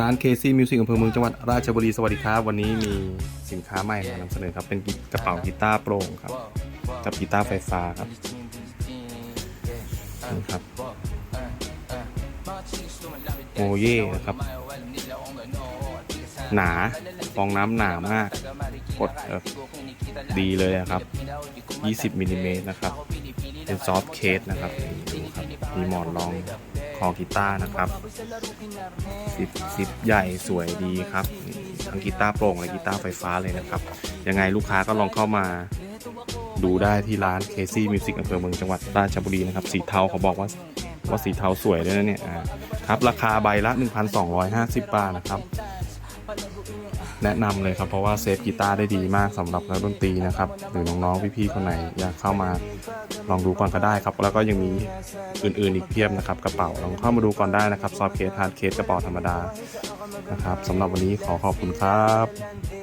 ร้านเคซี่มิวสิกอำเภอเมืองจังหวัดราชบุรีสวัสดีครับ วันนี้มีสินค้าใหม่มานำเสนอครับ เป็นกระเป๋ากีตาร์โปร่งครับ กับกีตาร์ไฟฟ้าครับนี่ครับโอเย่นะครับ หนาฟองน้ำหนามากกดดีเลยครับ 20มิลลิเมตรนะครับ เป็นซอฟต์เคสนะครับดูครับมีหมอนรอง อกีตาร์นะครับสิบสิบใหญ่สวยดีครับทั้งกีตาร์โปร่งและกีตาร์ไฟฟ้าเลยนะครับ ยังไงลูกค้าก็ลองเข้ามาดูได้ที่ร้านเคซี่มิวสิกอำเภอเมืองจังหวัดราชบุรีนะครับ สีเทาเขาบอกว่าว่าสีเทาสวยด้วยนะเนี่ยครับราคาใบละ 1,250 บาทนะครับ แนะนำเลยครับเพราะว่าเซฟกีตาร์ได้ดีมากสำหรับนักดนตรีนะครับหรือน้องๆพี่ๆคนไหนอยากเข้ามาลองดูก่อนก็ได้ครับ แล้วก็ยังมีอื่นๆอีกเพียบนะครับ กระเป๋าลองเข้ามาดูก่อนได้นะครับซอฟเคสฮาร์ดเคสกระเป๋าธรรมดานะครับสำหรับวันนี้ขอขอบคุณครับ